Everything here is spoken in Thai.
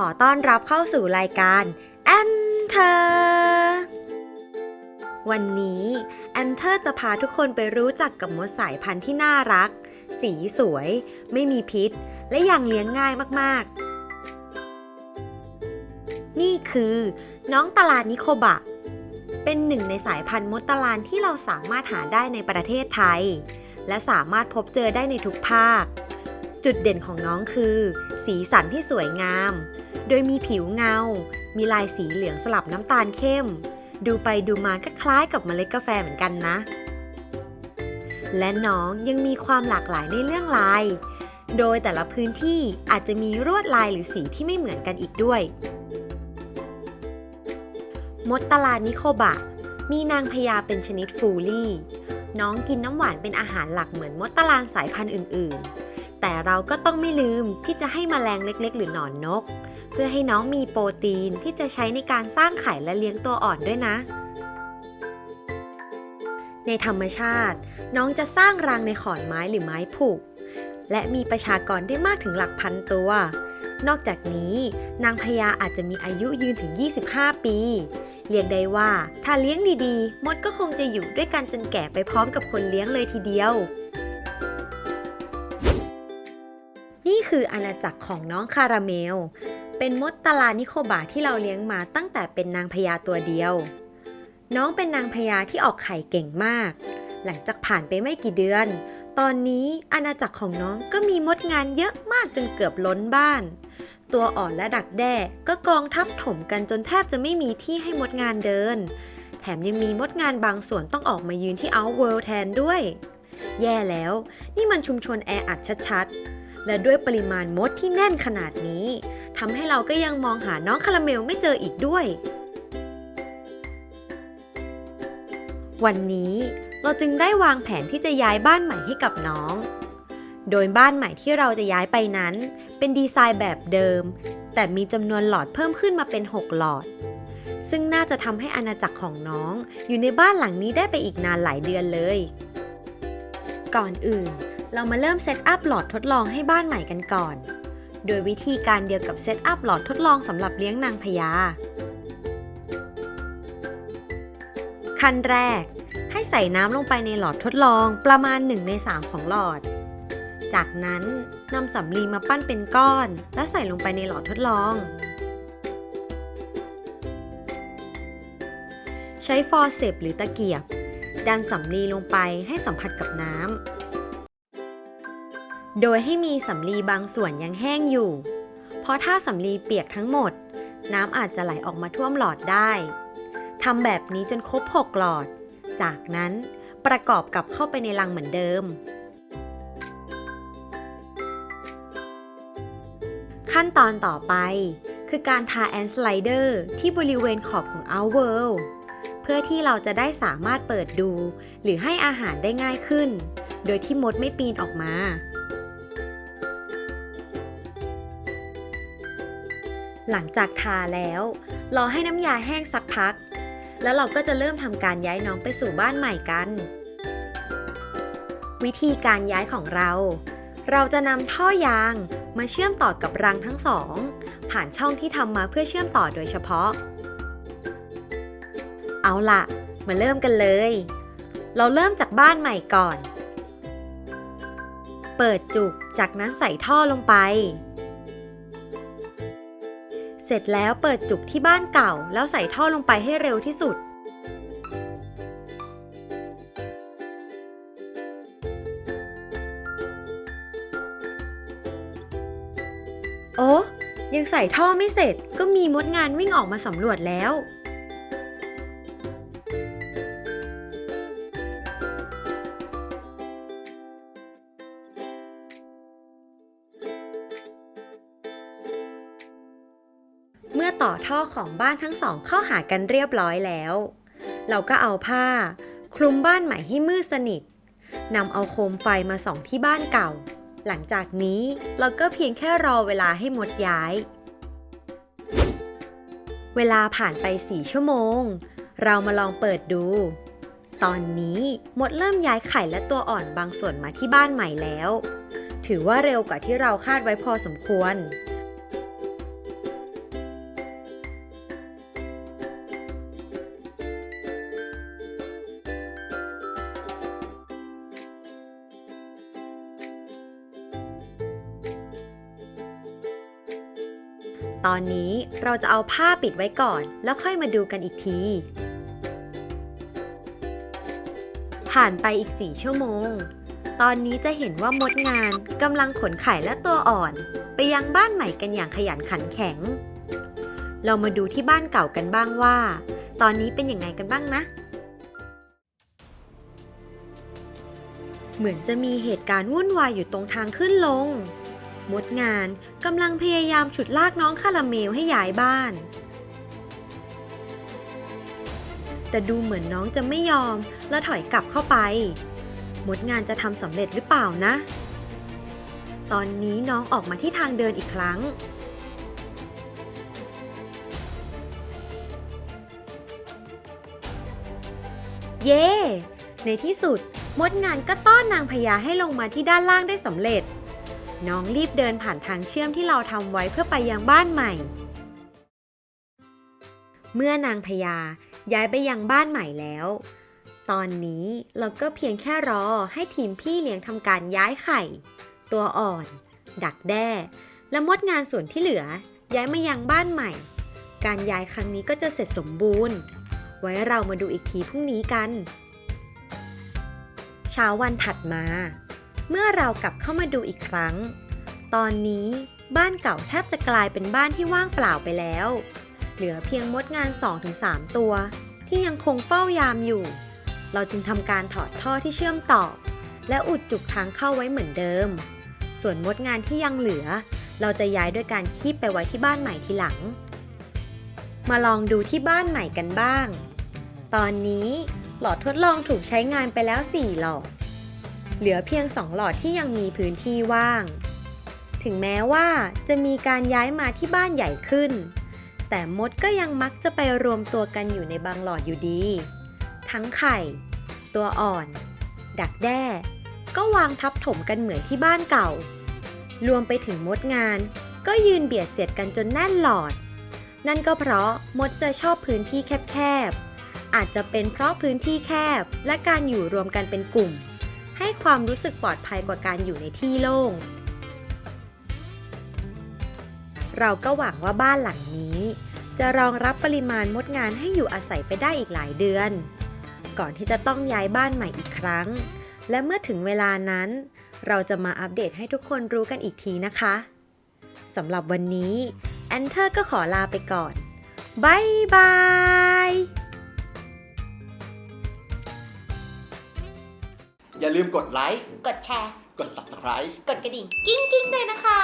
ขอต้อนรับเข้าสู่รายการ Enter วันนี้แอนเทอร์จะพาทุกคนไปรู้จักกับมดสายพันธุ์ที่น่ารัก สีสวย ไม่มีพิษ และยังเลี้ยงง่ายมากๆ นี่คือน้องตลาดนิโคบะ เป็นหนึ่งในสายพันธุ์มดตลาดที่เราสามารถหาได้ในประเทศไทย และสามารถพบเจอได้ในทุกภาคจุดเด่นของน้องคือ สีสันที่สวยงาม โดยมีผิวเงา มีลายสีเหลืองสลับน้ำตาลเข้ม ดูไปดูมาก็คล้ายกับเมล็ดกาแฟเหมือนกันนะ และน้องยังมีความหลากหลายในเรื่องลาย โดยแต่ละพื้นที่อาจจะมีลวดลายหรือสีที่ไม่เหมือนกันอีกด้วย มดตลาดนิโคบะ มีนางพญาเป็นชนิดฟูลี่ น้องกินน้ำหวานเป็นอาหารหลักเหมือนมดตลาดสายพันธุ์อื่น ๆ แต่เราก็ต้องไม่ลืมที่จะให้แมลงเล็ก ๆ หรือหนอนนก เพื่อให้น้องมีโปรตีนที่จะใช้ในการสร้างไข่และเลี้ยงตัวอ่อนด้วยนะ ในธรรมชาติ น้องจะสร้างรังในขอนไม้หรือไม้ผุและมีประชากรได้มากถึงหลักพันตัว นอกจากนี้ นางพญาอาจจะมีอายุยืนถึง 25 ปี เรียกได้ว่าถ้าเลี้ยงดีๆ มดก็คงจะอยู่ด้วยกันจนแก่ไปพร้อมกับคนเลี้ยงเลยทีเดียว คืออาณาจักรของน้องคาราเมล เป็นมดตลานิโคบาที่เราเลี้ยงมาตั้งแต่เป็นนางพญาตัวเดียว น้องเป็นนางพญาที่ออกไข่เก่งมาก หลังจากผ่านไปไม่กี่เดือน ตอนนี้อาณาจักรของน้องก็มีมดงานเยอะมากจนเกือบล้นบ้าน ตัวอ่อนและดักแด้ก็กองทับถมกันจนแทบจะไม่มีที่ให้มดงานเดิน แถมยังมีมดงานบางส่วนต้องออกมายืนที่ Outworld แทนด้วย แย่แล้ว นี่มันชุมชนแออัดชัดๆ และด้วยปริมาณมดที่แน่นขนาดนี้ทำให้เราก็ยังมองหาน้องคาราเมลไม่เจออีกด้วย วันนี้เราจึงได้วางแผนที่จะย้ายบ้านใหม่ให้กับน้อง โดยบ้านใหม่ที่เราจะย้ายไปนั้น เป็นดีไซน์แบบเดิม แต่มีจำนวนหลอดเพิ่มขึ้นมาเป็น 6 หลอด ซึ่งน่าจะทำให้อาณาจักรของน้อง อยู่ในบ้านหลังนี้ได้ไปอีกนานหลายเดือนเลย ก่อนอื่น เรามาเริ่มเซตอัพหลอดทดลองให้บ้านใหม่กันก่อน โดยวิธีการเดียวกับเซตอัพหลอดทดลองสำหรับเลี้ยงนางพญา ขั้นแรก ให้ใส่น้ำลงไปในหลอดทดลองประมาณ 1 ใน 3 ของหลอด จากนั้นนำสำลีมาปั้นเป็นก้อน และใส่ลงไปในหลอดทดลอง ใช้ฟอร์เซปหรือตะเกียบ ดันสำลีลงไปให้สัมผัสกับน้ำ โดยให้มีสำลีบางส่วนยังแห้งอยู่ เพราะถ้าสำลีเปียกทั้งหมด น้ำอาจจะไหลออกมาท่วมหลอดได้ทำแบบนี้จนครบ6หลอด จากนั้นประกอบกลับเข้าไปในรังเหมือนเดิม ขั้นตอนต่อไปคือการทาแอนสไลเดอร์ที่บริเวณขอบของ Our World เพื่อที่เราจะได้สามารถเปิดดู หรือให้อาหารได้ง่ายขึ้น โดยที่มดไม่ปีนออกมา หลังจากทาแล้ว รอให้น้ำยาแห้งสักพัก แล้วเราก็จะเริ่มทำการย้ายน้องไปสู่บ้านใหม่กัน วิธีการย้ายของเรา เราจะนำท่อยางมาเชื่อมต่อกับรังทั้งสอง ผ่านช่องที่ทำมาเพื่อเชื่อมต่อโดยเฉพาะ เอาล่ะมาเริ่มกันเลย เราเริ่มจากบ้านใหม่ก่อน เปิดจุกจากนั้นใส่ท่อลงไป ร็จแล้วเปิดจุกที่บ้านเก่า แล้วใส่ท่อลงไปให้เร็วที่สุด โอ้ยังใส่ท่อไม่เสร็จก็มีมดงานวิ่งออกมาสำรวจแล้ว ต่อท่อของบ้านทั้งสองเข้าหากันเรียบร้อยแล้ว เราก็เอาผ้า คลุมบ้านใหม่ให้มืดสนิทนำเอาโคมไฟมาส่องที่บ้านเก่า หลังจากนี้เราก็เพียงแค่รอเวลาให้มดย้าย เวลาผ่านไป4ชั่วโมง เรามาลองเปิดดู ตอนนี้มดเริ่มย้ายไข่และตัวอ่อนบางส่วนมาที่บ้านใหม่แล้ว ถือว่าเร็วกว่าที่เราคาดไว้พอสมควร อนนี้เราจะเอาผ้าปิดไว้ก่อน แล้วค่อยมาดูกันอีกที ผ่านไปอีก 4 ชั่วโมง ตอนนี้จะเห็นว่ามดงานกำลังขนไข่และตัวอ่อน ไปยังบ้านใหม่กันอย่างขยันขันแข็ง เรามาดูที่บ้านเก่ากันบ้างว่า ตอนนี้เป็นยังไงกันบ้างนะ เหมือนจะมีเหตุการณ์วุ่นวายอยู่ตรงทางขึ้นลง มดงานกำลังพยายามฉุดลากน้องคาราเมลให้ย้ายบ้าน แต่ดูเหมือนน้องจะไม่ยอมและถอยกลับเข้าไป มดงานจะทำสำเร็จหรือเปล่านะ ตอนนี้น้องออกมาที่ทางเดินอีกครั้ง เย้ ในที่สุดมดงานก็ต้อนนางพญาให้ลงมาที่ด้านล่างได้สำเร็จ น้องรีบเดินผ่านทางเชื่อมที่เราทำไว้เพื่อไปยังบ้านใหม่ เมื่อนางพญาย้ายไปยังบ้านใหม่แล้ว ตอนนี้เราก็เพียงแค่รอให้ทีมพี่เลี้ยงทำการย้ายไข่ ตัวอ่อน ดักแด้ และมดงานส่วนที่เหลือ ย้ายมายังบ้านใหม่ การย้ายครั้งนี้ก็จะเสร็จสมบูรณ์ ไว้เรามาดูอีกทีพรุ่งนี้กัน เช้าวันถัดมา เมื่อเรากลับเข้ามาดูอีกครั้ง ตอนนี้บ้านเก่าแทบจะกลายเป็นบ้านที่ว่างเปล่าไปแล้ว เหลือเพียงมดงาน 2-3 ตัว ที่ยังคงเฝ้ายามอยู่ เราจึงทำการถอดท่อที่เชื่อมต่อ และอุดจุกทางเข้าไว้เหมือนเดิม ส่วนมดงานที่ยังเหลือ เราจะย้ายด้วยการคีบไปไว้ที่บ้านใหม่ทีหลัง มาลองดูที่บ้านใหม่กันบ้าง ตอนนี้หลอดทดลองถูกใช้งานไปแล้ว 4 หลอด เหลือเพียง 2 หลอดที่ยังมีพื้นที่ว่าง ถึงแม้ว่าจะมีการย้ายมาที่บ้านใหญ่ขึ้น แต่มดก็ยังมักจะไปรวมตัวกันอยู่ในบางหลอดอยู่ดี ทั้งไข่ ตัวอ่อน ดักแด้ ก็วางทับถมกันเหมือนที่บ้านเก่า รวมไปถึงมดงาน ก็ยืนเบียดเสียดกันจนแน่นหลอด นั่นก็เพราะมดจะชอบพื้นที่แคบๆอาจจะเป็นเพราะพื้นที่แคบและการอยู่รวมกันเป็นกลุ่ม ให้ความรู้สึกปลอดภัยกว่าการอยู่ในที่โล่ง เราก็หวังว่าบ้านหลังนี้ จะรองรับปริมาณมดงานให้อยู่อาศัยไปได้อีกหลายเดือน ก่อนที่จะต้องย้ายบ้านใหม่อีกครั้ง และเมื่อถึงเวลานั้น เราจะมาอัปเดตให้ทุกคนรู้กันอีกทีนะคะสำหรับวันนี้แอนเทอร์ก็ขอลาไปก่อนบายบาย อย่าลืมกดไลค์ กดแชร์ กด subscribe กดกระดิ่ง กิ้งกิ้งๆด้วยนะคะ